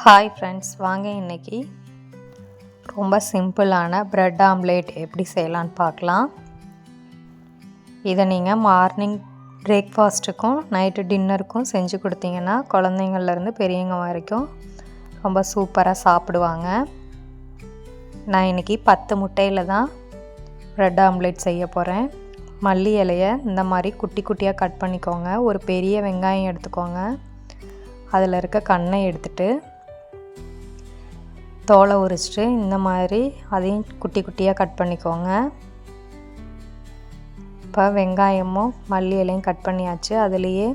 Hi friends வாங்க இன்னைக்கு ரொம்ப சிம்பிளான ப்ரெட் ஆம்லேட் எப்படி செய்யலான்னு பார்க்கலாம். இதை நீங்கள் மார்னிங் பிரேக்ஃபாஸ்ட்டுக்கும் நைட்டு டின்னருக்கும் செஞ்சு கொடுத்தீங்கன்னா குழந்தைங்கள்லேருந்து பெரியவங்க வரைக்கும் ரொம்ப சூப்பராக சாப்பிடுவாங்க. நான் இன்றைக்கி பத்து முட்டையில் தான் ப்ரெட் ஆம்லேட் செய்ய போகிறேன் மல்லி இலையை இந்த மாதிரி குட்டி குட்டியாக கட் பண்ணிக்கோங்க. ஒரு பெரிய வெங்காயம் எடுத்துக்கோங்க. அதில் இருக்க கண்ணை எடுத்துகிட்டு தோலை உரிச்சிட்டு இந்த மாதிரி அதையும் குட்டி குட்டியாக கட் பண்ணிக்கோங்க. இப்போ வெங்காயமும் மல்லி இலையும் கட் பண்ணியாச்சு. அதுலேயே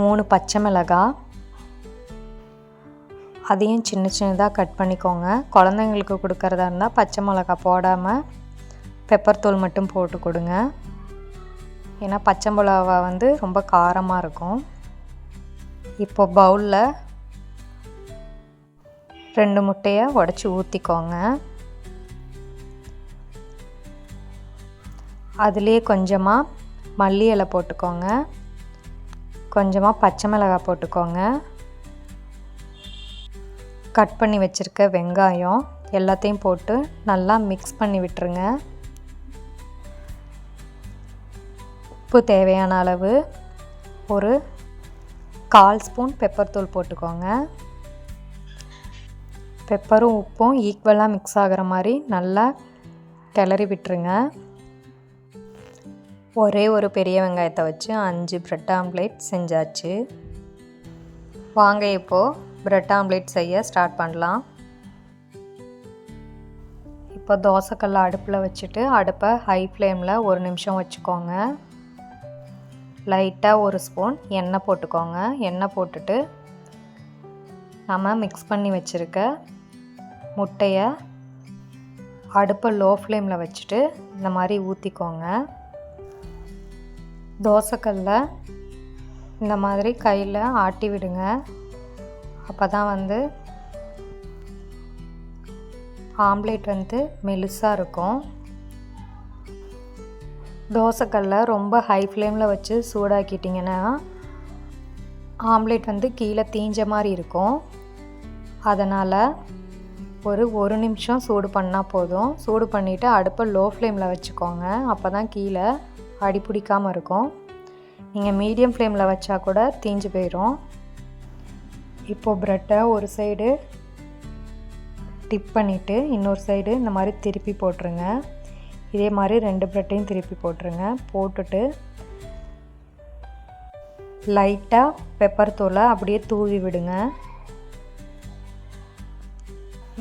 மூணு பச்சை மிளகாய் அதையும் சின்ன சின்னதாக கட் பண்ணிக்கோங்க. குழந்தைங்களுக்கு கொடுக்கறதா இருந்தால் பச்சை மிளகாய் போடாமல் பெப்பர் தூள் மட்டும் போட்டு கொடுங்க. ஏன்னா பச்சை மிளகா வந்து ரொம்ப காரமாக இருக்கும். இப்போ பவுலில் ரெண்டு முட்டையை உடச்சி ஊற்றிக்கோங்க அதுலேயே கொஞ்சமாக மல்லி இலை போட்டுக்கோங்க. கொஞ்சமாக பச்சை மிளகாய் போட்டுக்கோங்க. கட் பண்ணி வச்சுருக்க வெங்காயம் எல்லாத்தையும் போட்டு நல்லா மிக்ஸ் பண்ணி விட்டுருங்க. உப்பு தேவையான அளவு ஒரு கால் ஸ்பூன் பெப்பர் தூள் போட்டுக்கோங்க. பெப்பரும் உப்பும் ஈக்குவலாக மிக்ஸ் ஆகிற மாதிரி நல்லா கிளறி விட்டுருங்க. ஒரே ஒரு பெரிய வெங்காயத்தை வச்சு அஞ்சு ப்ரெட் ஆம்லேட் செஞ்சாச்சு. வாங்க இப்போது ப்ரெட் ஆம்லேட் செய்ய ஸ்டார்ட் பண்ணலாம். இப்போ தோசைக்கல்ல அடுப்பில் வச்சுட்டு அடுப்பை ஹை ஃப்ளேமில் ஒரு நிமிஷம் வச்சுக்கோங்க. லைட்டாக ஒரு ஸ்பூன் எண்ணெய் போட்டுக்கோங்க. எண்ணெய் போட்டுட்டு நம்ம மிக்ஸ் பண்ணி வச்சுருக்க முட்டையை அடுப்பை லோ ஃப்ளேமில் வச்சுட்டு இந்த மாதிரி ஊற்றிக்கோங்க தோசைக்கல்ல இந்த மாதிரி கையில் ஆட்டி விடுங்க. அப்போ தான் வந்து ஆம்லேட் வந்து மெலுசாக இருக்கும். தோசைக்கல்ல ரொம்ப ஹை ஃப்ளேமில் வச்சு சூடாக்கிட்டிங்கன்னா ஆம்லேட் வந்து கீழே தீஞ்ச மாதிரி இருக்கும். அதனால் ஒரு ஒரு நிமிஷம் சூடு பண்ணால் போதும். சூடு பண்ணிவிட்டு அடுப்பை லோ ஃப்ளேமில் வச்சுக்கோங்க. அப்போ தான் கீழே அடி பிடிக்காமல் இருக்கும். நீங்கள் மீடியம் ஃப்ளேமில் வச்சா கூட தீஞ்சு போயிடும் இப்போது ப்ரெட்டை ஒரு சைடு டிப் பண்ணிவிட்டு இன்னொரு சைடு இந்த மாதிரி திருப்பி போட்டுருங்க. இதே மாதிரி ரெண்டு ப்ரெட்டையும் திருப்பி போட்டுருங்க. போட்டுட்டு லைட்டாக பெப்பர் தூளை அப்படியே தூவி விடுங்க.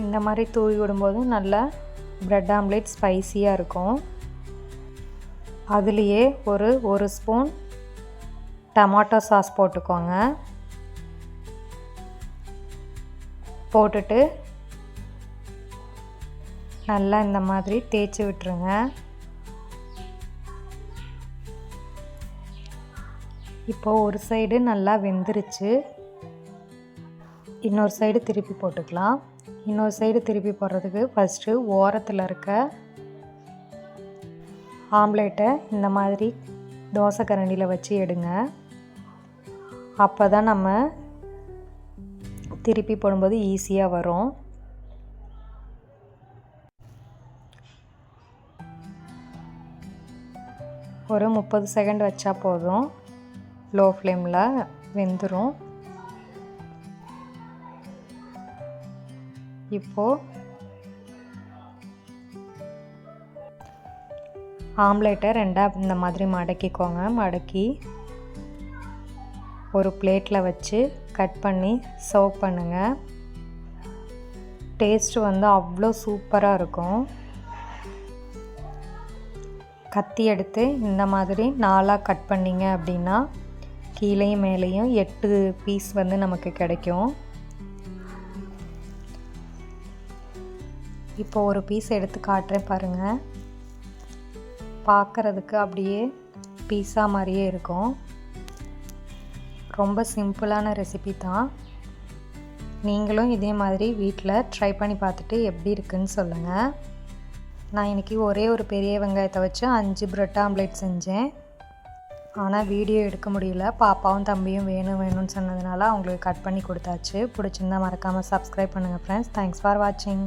இந்த மாதிரி தூவி விடும்போது நல்லா ப்ரெட் ஆம்லேட் ஸ்பைஸியாக இருக்கும். அதுலேயே ஒரு ஒரு ஸ்பூன் டமாட்டோ சாஸ் போட்டுக்கோங்க. போட்டுட்டு நல்லா இந்த மாதிரி தேய்ச்சி விட்டுருங்க. இப்போது ஒரு சைடு நல்லா வெந்துருச்சு. இன்னொரு சைடு திருப்பி போட்டுக்கலாம். இன்னொரு சைடு திருப்பி போடுறதுக்கு ஃபஸ்ட்டு ஓரத்தில் இருக்க ஆம்லேட்டை இந்த மாதிரி தோசை கரண்டியில் வச்சு எடுங்க. அப்போ தான் நம்ம திருப்பி போடும்போது ஈஸியாக வரும். ஒரு முப்பது செகண்ட் வச்சா போதும். லோ ஃப்ளேமில் வெந்துடும் இப்போது ஆம்லேட்டை ரெண்டாக இந்த மாதிரி மடக்கிக்கோங்க. மடக்கி ஒரு பிளேட்டில் வச்சு கட் பண்ணி சர்வ் பண்ணுங்கள் டேஸ்ட்டு வந்து அவ்வளோ சூப்பராக இருக்கும். கத்தி எடுத்து இந்த மாதிரி நாலாக கட் பண்ணிங்க அப்படின்னா கீழேயும் மேலேயும் எட்டு பீஸ் வந்து நமக்கு கிடைக்கும். இப்போ ஒரு பீஸ் எடுத்து காட்டுறேன் பாருங்கள் பார்க்குறதுக்கு அப்படியே பீஸா மாதிரியே இருக்கும். ரொம்ப சிம்பிளான ரெசிபி தான். நீங்களும் இதே மாதிரி வீட்டில் ட்ரை பண்ணி பார்த்துட்டு எப்படி இருக்குன்னு சொல்லுங்கள் நான் இன்றைக்கி ஒரே ஒரு பெரிய வெங்காயத்தை வச்சு அஞ்சு ப்ரெட் ஆம்லேட் செஞ்சேன். ஆனால் வீடியோ எடுக்க முடியல. பாப்பாவும் தம்பியும் வேணும் வேணும்னு சொன்னதுனால அவங்களுக்கு கட் பண்ணி கொடுத்தாச்சு. பிடிச்சிருந்தா மறக்காமல் சப்ஸ்கிரைப் பண்ணுங்கள் ஃப்ரெண்ட்ஸ் தேங்க்ஸ் ஃபார் வாட்சிங்